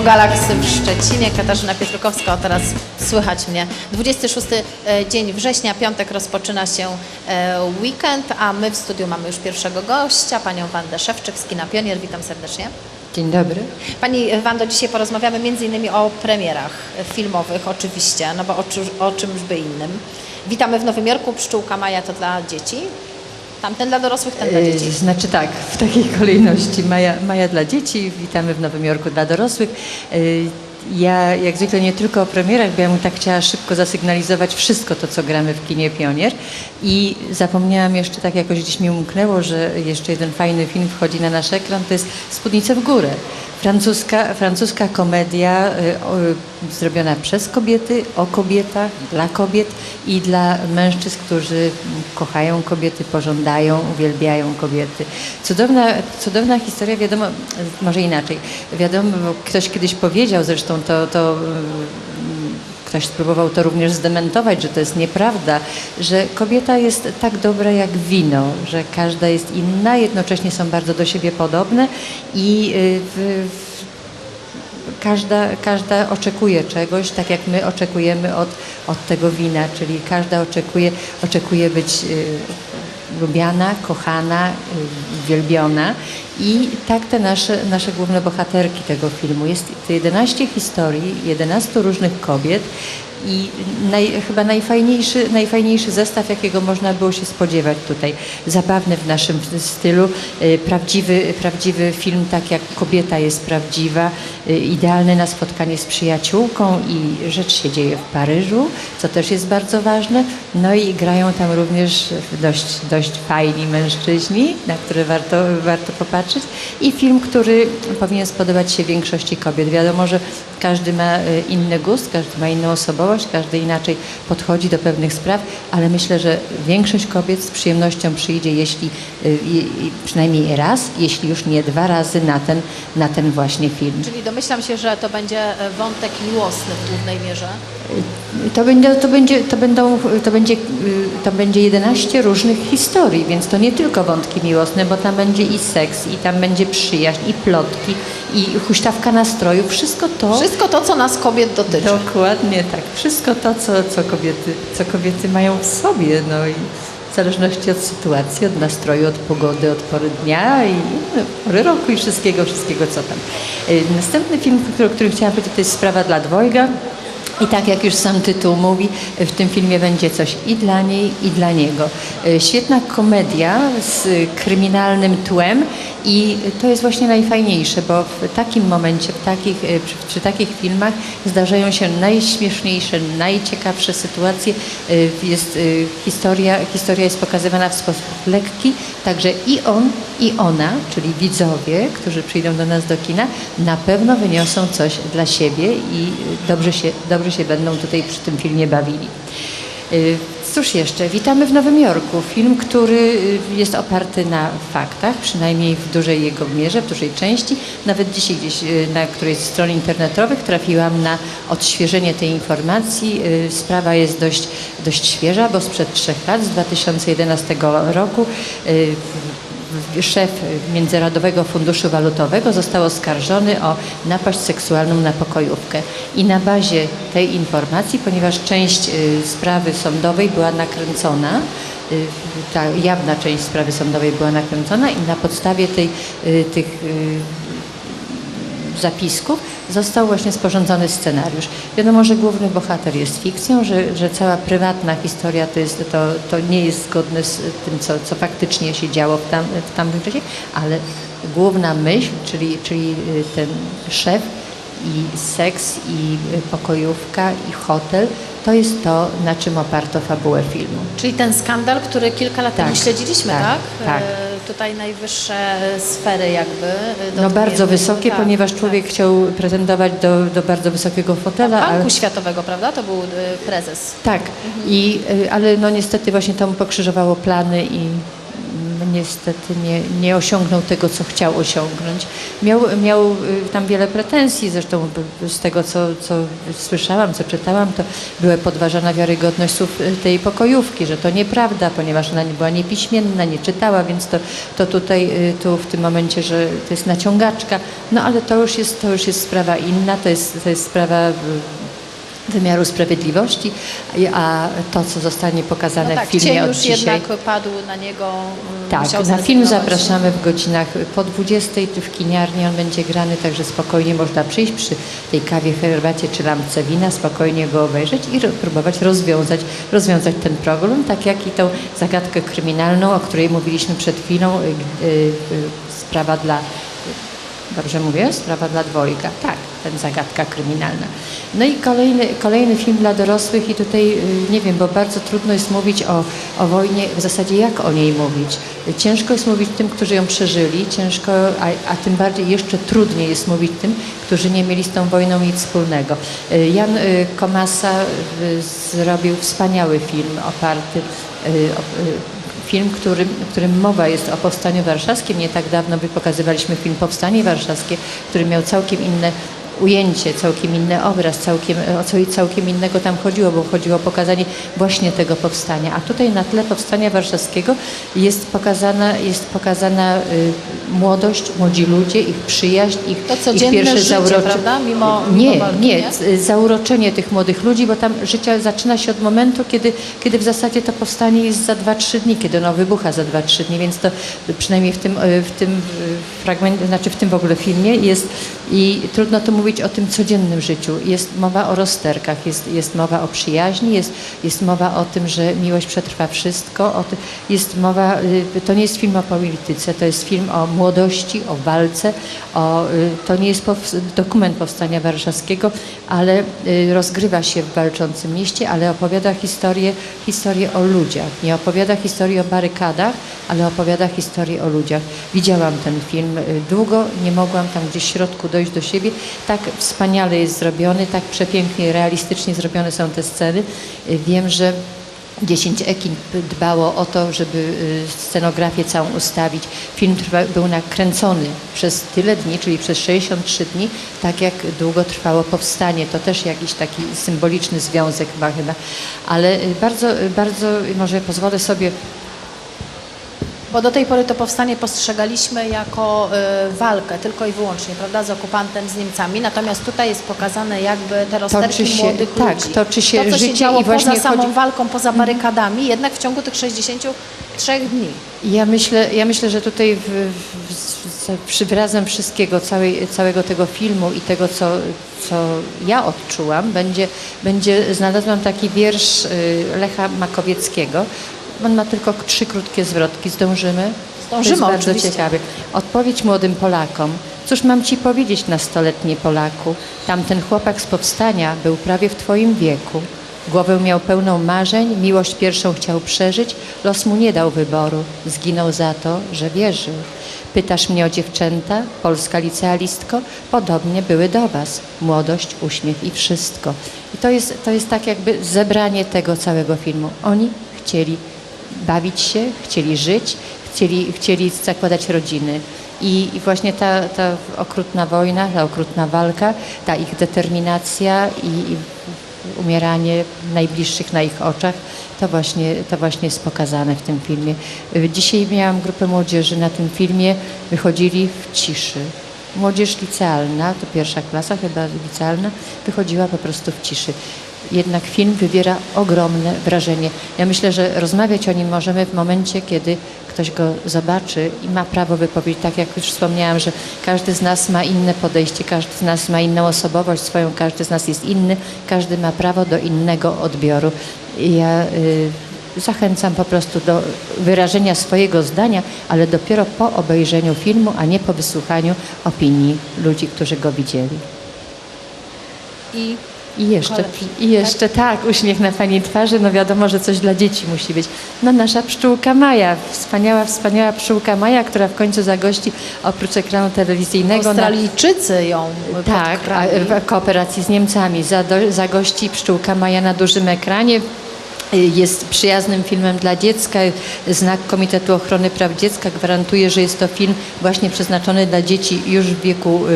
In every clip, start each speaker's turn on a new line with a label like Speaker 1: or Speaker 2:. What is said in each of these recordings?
Speaker 1: Logo Galaxy w Szczecinie. Katarzyna Pietrukowska, o teraz słychać mnie. 26 e, dzień września, piątek rozpoczyna się e, weekend, a my w studiu mamy już pierwszego gościa, panią Wandę Szewczyk z Kina Pionier. Witam serdecznie.
Speaker 2: Dzień dobry.
Speaker 1: Pani Wando, dzisiaj porozmawiamy innymi o premierach filmowych oczywiście, no bo o, o czymś by innym. Witamy w Nowym Jorku, Pszczółka Maja to dla dzieci, tamten dla dorosłych, ten dla dzieci.
Speaker 2: E, Znaczy tak, w takiej kolejności. Maja, Maja dla dzieci, witamy w Nowym Jorku dla dorosłych. E, Ja jak zwykle nie tylko o premierach, bo ja bym tak chciała szybko zasygnalizować wszystko to, co gramy w kinie Pionier. I zapomniałam jeszcze, tak jakoś gdzieś mi umknęło, że jeszcze jeden fajny film wchodzi na nasz ekran, to jest Spódnice w górę. Francuska, francuska komedia y, o, zrobiona przez kobiety, o kobietach, dla kobiet i dla mężczyzn, którzy kochają kobiety, pożądają, uwielbiają kobiety. Cudowna, cudowna historia, wiadomo, y, może inaczej. Wiadomo, ktoś kiedyś powiedział, zresztą to, to y, ktoś spróbował to również zdementować, że to jest nieprawda, że kobieta jest tak dobra jak wino, że każda jest inna, jednocześnie są bardzo do siebie podobne i y, w, w, każda, każda oczekuje czegoś, tak jak my oczekujemy od, od tego wina, czyli każda oczekuje, oczekuje być y, lubiana, kochana, y, wielbiona i tak te nasze, nasze główne bohaterki tego filmu. Jest to 11 historii, 11 różnych kobiet i naj, chyba najfajniejszy, najfajniejszy zestaw, jakiego można było się spodziewać tutaj. Zabawny w naszym stylu, y, prawdziwy, prawdziwy film, tak jak kobieta jest prawdziwa, y, idealny na spotkanie z przyjaciółką i rzecz się dzieje w Paryżu, co też jest bardzo ważne. No i grają tam również dość, dość fajni mężczyźni, na które warto, warto popatrzeć i film, który powinien spodobać się większości kobiet. Wiadomo, że każdy ma y, inny gust, każdy ma inną osobowość, każdy inaczej podchodzi do pewnych spraw, ale myślę, że większość kobiet z przyjemnością przyjdzie, jeśli y, przynajmniej raz, jeśli już nie dwa razy na ten, na ten właśnie film.
Speaker 1: Czyli domyślam się, że to będzie e, wątek miłosny w głównej mierze.
Speaker 2: To będzie, to będzie, to będą, to będzie, to będzie 11 różnych historii, więc to nie tylko wątki miłosne, bo tam będzie i seks, i tam będzie przyjaźń, i plotki, i huśtawka nastroju. Wszystko to.
Speaker 1: Wszystko to, co nas kobiet dotyczy.
Speaker 2: Dokładnie tak. Wszystko to, co, co, kobiety, co kobiety mają w sobie. No i w zależności od sytuacji, od nastroju, od pogody, od pory dnia i no, pory roku i wszystkiego, wszystkiego co tam. Y, Następny film, który, o którym chciałam powiedzieć, to jest Sprawa dla dwojga. I tak jak już sam tytuł mówi, w tym filmie będzie coś i dla niej, i dla niego. Y, Świetna komedia z kryminalnym tłem i to jest właśnie najfajniejsze, bo w takim momencie, w takich, y, przy, przy takich filmach zdarzają się najśmieszniejsze, najciekawsze sytuacje. Y, Jest historia, historia jest pokazywana w sposób lekki, także i on, i ona, czyli widzowie, którzy przyjdą do nas do kina, na pewno wyniosą coś dla siebie i y, dobrze się, dobrze się będą tutaj przy tym filmie bawili. Y, Cóż jeszcze? Witamy w Nowym Jorku. Film, który y, jest oparty na faktach, przynajmniej w dużej jego mierze, w dużej części. Nawet dzisiaj gdzieś na którejś z stron internetowych trafiłam na odświeżenie tej informacji. Sprawa jest dość, dość świeża, bo sprzed trzech lat, z 2011 roku, szef Międzynarodowego Funduszu Walutowego został oskarżony o napaść seksualną na pokojówkę. I na bazie tej informacji, ponieważ część y, sprawy sądowej była nakręcona, y, ta jawna część sprawy sądowej była nakręcona i na podstawie tej, y, tych zapisków został właśnie sporządzony scenariusz. Wiadomo, że główny bohater jest fikcją, że, że cała prywatna historia to, jest, to, to nie jest zgodne z tym, co, co faktycznie się działo w, tam, w tamtym czasie, ale główna myśl, czyli, czyli y, ten szef i seks, i pokojówka, i hotel, to jest to, na czym oparto fabułę filmu.
Speaker 1: Czyli ten skandal, który kilka lat temu
Speaker 2: Tak,
Speaker 1: śledziliśmy, tak?
Speaker 2: tak, tak.
Speaker 1: E, Tutaj najwyższe sfery jakby. e,
Speaker 2: No bardzo wysokie,
Speaker 1: Tak,
Speaker 2: ponieważ
Speaker 1: tak.
Speaker 2: człowiek chciał pretendować do, do bardzo wysokiego fotela, ale...
Speaker 1: Banku Światowego, prawda? To był e, prezes.
Speaker 2: Tak, I, y, ale no niestety właśnie to mu pokrzyżowało plany i niestety nie, nie osiągnął tego, co chciał osiągnąć. Miał, miał y, tam wiele pretensji, zresztą z tego, co, co słyszałam, co czytałam, to była podważana wiarygodność słów y, tej pokojówki, że to nieprawda, ponieważ ona nie była niepiśmienna, nie czytała, więc to, to tutaj, y, tu w tym momencie, że to jest naciągaczka, no ale to już jest, to już jest sprawa inna, to jest, to jest sprawa wymiaru sprawiedliwości, a to, co zostanie pokazane
Speaker 1: No tak,
Speaker 2: w filmie od
Speaker 1: już
Speaker 2: dzisiaj...
Speaker 1: jednak padł na niego. mm,
Speaker 2: Tak, na film zapraszamy w godzinach po 20 w kiniarni. On będzie grany, także spokojnie można przyjść przy tej kawie, herbacie czy lampce wina, spokojnie go obejrzeć i próbować rozwiązać, rozwiązać ten problem, tak jak i tą zagadkę kryminalną, o której mówiliśmy przed chwilą, y, y, y, sprawa dla Dobrze mówię? Sprawa dla dwojga. Tak, ten zagadka kryminalna. No i kolejny, kolejny film dla dorosłych i tutaj y, nie wiem, bo bardzo trudno jest mówić o, o wojnie, w zasadzie jak o niej mówić. Ciężko jest mówić tym, którzy ją przeżyli, ciężko, a, a tym bardziej jeszcze trudniej jest mówić tym, którzy nie mieli z tą wojną nic wspólnego. Y, Jan y, Komasa zrobił wspaniały film oparty film, którym, którym mowa jest o Powstaniu Warszawskim. Nie tak dawno my pokazywaliśmy film Powstanie Warszawskie, który miał całkiem inne ujęcie, całkiem inny obraz, całkiem, o co całkiem innego tam chodziło, bo chodziło o pokazanie właśnie tego powstania. A tutaj na tle Powstania Warszawskiego jest pokazana, jest pokazana y, młodość, młodzi ludzie, ich przyjaźń, ich,
Speaker 1: To
Speaker 2: ich
Speaker 1: codzienne
Speaker 2: pierwsze
Speaker 1: życie,
Speaker 2: zaurocze...
Speaker 1: prawda? Mimo-
Speaker 2: nie,
Speaker 1: mimo walki,
Speaker 2: nie,
Speaker 1: nie?
Speaker 2: zauroczenie tych młodych ludzi, bo tam życie zaczyna się od momentu, kiedy, kiedy w zasadzie to powstanie jest za 2-3 dni, kiedy ono wybucha za 2-3 dni, więc to przynajmniej w tym, e, w tym e, fragmencie, znaczy w tym w ogóle filmie jest i trudno tu mówić o tym codziennym życiu. Jest mowa o rozterkach, jest, jest mowa o przyjaźni, jest, jest mowa o tym, że miłość przetrwa wszystko, o ty, jest mowa, y, to nie jest film o polityce, to jest film o młodości, o walce, o, y, to nie jest dokument Powstania Warszawskiego, ale y, rozgrywa się w walczącym mieście, ale opowiada historię, historię o ludziach. Nie opowiada historii o barykadach, ale opowiada historię o ludziach. Widziałam ten film y, długo, nie mogłam tam gdzieś w środku dojść do siebie. Tak wspaniale jest zrobiony, tak przepięknie, realistycznie zrobione są te sceny. Wiem, że 10 ekin dbało o to, żeby y, scenografię całą ustawić. Film trwa, był nakręcony przez tyle dni, czyli przez 63 dni, tak jak długo trwało powstanie. To też jakiś taki symboliczny związek ma chyba. Ale y, bardzo, y, bardzo może pozwolę sobie
Speaker 1: Bo do tej pory to powstanie postrzegaliśmy jako y, walkę tylko i wyłącznie, prawda, z okupantem, z Niemcami. Natomiast tutaj jest pokazane jakby te rozterki
Speaker 2: się-
Speaker 1: młodych
Speaker 2: tak,
Speaker 1: ludzi.
Speaker 2: toczy się
Speaker 1: to, co się
Speaker 2: życie
Speaker 1: działo
Speaker 2: i właśnie
Speaker 1: poza samą
Speaker 2: chodzi- Mhm.
Speaker 1: walką, poza barykadami, jednak w ciągu tych 63 dni.
Speaker 2: Ja myślę, ja myślę że tutaj w, w, wyrazem wszystkiego, całej, całego tego filmu i tego, co, co ja odczułam, będzie, będzie, znalazłam taki wiersz y, Lecha Makowieckiego. On ma tylko trzy krótkie zwrotki. Zdążymy?
Speaker 1: Zdążymy,
Speaker 2: to bardzo
Speaker 1: oczywiście.
Speaker 2: Odpowiedź młodym Polakom. Cóż mam ci powiedzieć, nastoletni Polaku? Tamten chłopak z powstania był prawie w twoim wieku. Głowę miał pełną marzeń, miłość pierwszą chciał przeżyć, los mu nie dał wyboru, zginął za to, że wierzył. Pytasz mnie o dziewczęta, polska licealistko? Podobnie były do was. Młodość, uśmiech i wszystko. I to jest, to jest tak jakby zebranie tego całego filmu. Oni chcieli bawić się, chcieli żyć, chcieli, chcieli zakładać rodziny. I, I właśnie ta, ta okrutna wojna, ta okrutna walka, ta ich determinacja i, i umieranie najbliższych na ich oczach, to właśnie, to właśnie jest pokazane w tym filmie. Dzisiaj miałam grupę młodzieży na tym filmie, wychodzili w ciszy. Młodzież licealna, to pierwsza klasa chyba licealna, wychodziła po prostu w ciszy. Jednak film wywiera ogromne wrażenie. Ja myślę, że rozmawiać o nim możemy w momencie, kiedy ktoś go zobaczy i ma prawo wypowiedzieć. Tak jak już wspomniałam, że każdy z nas ma inne podejście, każdy z nas ma inną osobowość swoją, każdy z nas jest inny, każdy ma prawo do innego odbioru. I Ja y, zachęcam po prostu do wyrażenia swojego zdania, ale dopiero po obejrzeniu filmu, a nie po wysłuchaniu opinii ludzi, którzy go widzieli.
Speaker 1: I
Speaker 2: I jeszcze,
Speaker 1: Koleżki,
Speaker 2: I jeszcze tak? uśmiech na Pani twarzy, no wiadomo, że coś dla dzieci musi być. No nasza pszczółka Maja, wspaniała, wspaniała pszczółka Maja, która w końcu zagości oprócz ekranu telewizyjnego na,
Speaker 1: Australijczycy ją
Speaker 2: tak, w kooperacji z Niemcami. Zado, zagości pszczółka Maja na dużym ekranie jest przyjaznym filmem dla dziecka. Znak Komitetu Ochrony Praw Dziecka gwarantuje, że jest to film właśnie przeznaczony dla dzieci już w wieku, y,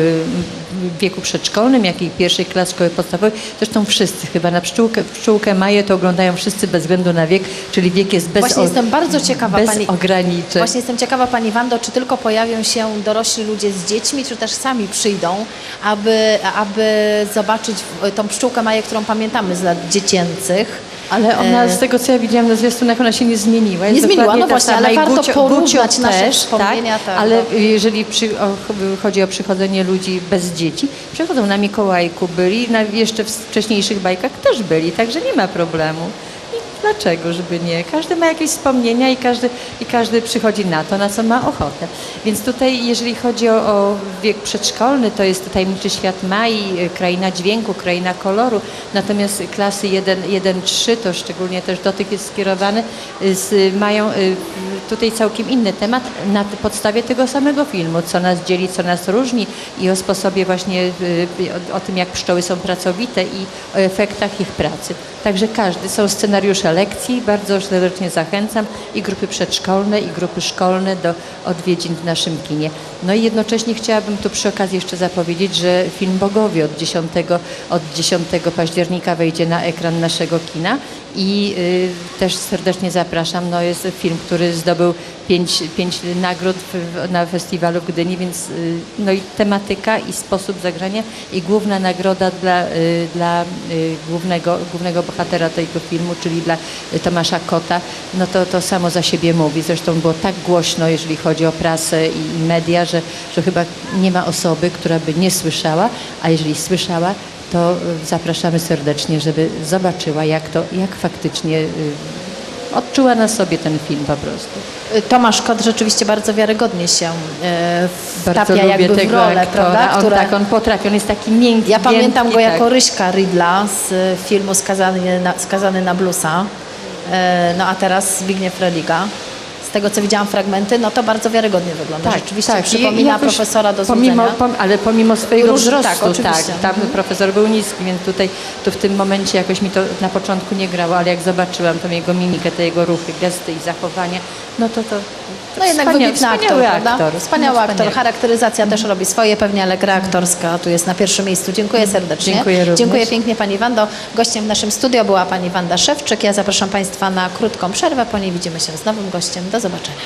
Speaker 2: w wieku przedszkolnym, jak i pierwszej klas szkoły podstawowej. Zresztą wszyscy chyba na pszczółkę, pszczółkę Maję to oglądają wszyscy bez względu na wiek, czyli wiek jest bez,
Speaker 1: Właśnie
Speaker 2: o-
Speaker 1: jestem bardzo ciekawa,
Speaker 2: bez
Speaker 1: pani-
Speaker 2: ograniczeń.
Speaker 1: Właśnie jestem ciekawa Pani Wando, czy tylko pojawią się dorośli ludzie z dziećmi, czy też sami przyjdą, aby, aby zobaczyć tą pszczółkę Maję, którą pamiętamy z lat dziecięcych.
Speaker 2: Ale ona,
Speaker 1: E,
Speaker 2: z tego co ja widziałam na zwiastunach, ona się nie zmieniła. Jest
Speaker 1: Nie zmieniła, no właśnie, ale warto
Speaker 2: Gucio,
Speaker 1: porównać
Speaker 2: Gucio
Speaker 1: nasze
Speaker 2: też,
Speaker 1: wspomnienia,
Speaker 2: tak,
Speaker 1: tak,
Speaker 2: ale
Speaker 1: no.
Speaker 2: jeżeli przy, o, chodzi o przychodzenie ludzi bez dzieci, przychodzą na Mikołajku byli, na jeszcze w wcześniejszych bajkach też byli, także nie ma problemu. Dlaczego, żeby nie? Każdy ma jakieś wspomnienia i każdy, i każdy przychodzi na to, na co ma ochotę. Więc tutaj, jeżeli chodzi o, o wiek przedszkolny, to jest Tajemniczy Świat Mai, Kraina Dźwięku, Kraina Koloru, natomiast klasy 1-3 to szczególnie też do tych jest skierowany, z, mają y, tutaj całkiem inny temat na podstawie tego samego filmu, co nas dzieli, co nas różni i o sposobie właśnie, y, o, o tym jak pszczoły są pracowite i o efektach ich pracy. Także każdy, są scenariusze lekcji, bardzo serdecznie zachęcam i grupy przedszkolne i grupy szkolne do odwiedzin w naszym kinie. No i jednocześnie chciałabym tu przy okazji jeszcze zapowiedzieć, że film Bogowie od 10, od 10 października wejdzie na ekran naszego kina i y, też serdecznie zapraszam. No jest film, który zdobył pięć, pięć nagród na festiwalu w Gdyni, więc y, no i tematyka i sposób zagrania i główna nagroda dla, y, dla głównego, głównego bohatera tego filmu, czyli dla Tomasza Kota, no to to samo za siebie mówi. Zresztą było tak głośno, jeżeli chodzi o prasę i media, że, że chyba nie ma osoby, która by nie słyszała, a jeżeli słyszała, to zapraszamy serdecznie, żeby zobaczyła, jak to, jak faktycznie y, odczuła na sobie ten film po prostu.
Speaker 1: Y, Tomasz Kot rzeczywiście bardzo wiarygodnie się e,
Speaker 2: Bardzo
Speaker 1: wtapia
Speaker 2: lubię
Speaker 1: jakby w
Speaker 2: tego
Speaker 1: rolę,
Speaker 2: aktora.
Speaker 1: prawda?
Speaker 2: On, tak, on potrafi, on jest taki miękki,
Speaker 1: Ja pamiętam go jako
Speaker 2: tak.
Speaker 1: Ryśka Rydla z filmu Skazany na, Skazany na bluesa. E, No a teraz Zbigniew Religa. Z tego co widziałam fragmenty, no to bardzo wiarygodnie wygląda. Rzeczywiście
Speaker 2: tak.
Speaker 1: Przypomina
Speaker 2: jakoś
Speaker 1: profesora do
Speaker 2: pomimo, pom, Ale pomimo swojego
Speaker 1: Róż-
Speaker 2: wzrostu,
Speaker 1: tak,
Speaker 2: tak, tam profesor był niski, więc tutaj tu w tym momencie jakoś mi to na początku nie grało, ale jak zobaczyłam tą jego mimikę, te jego ruchy, gesty i zachowanie, no to to, to
Speaker 1: No jednak
Speaker 2: wspania-
Speaker 1: wybitny aktor,
Speaker 2: wspaniały
Speaker 1: prawda?
Speaker 2: aktor.
Speaker 1: Wspaniały aktor. Charakteryzacja też robi swoje, pewnie, ale gra aktorska tu jest na pierwszym miejscu. Dziękuję serdecznie.
Speaker 2: Dziękuję również.
Speaker 1: Dziękuję pięknie Pani Wando. Gościem w naszym studio była Pani Wanda Szewczyk. Ja zapraszam Państwa na krótką przerwę. Po niej widzimy się z nowym gościem. Do zobaczenia.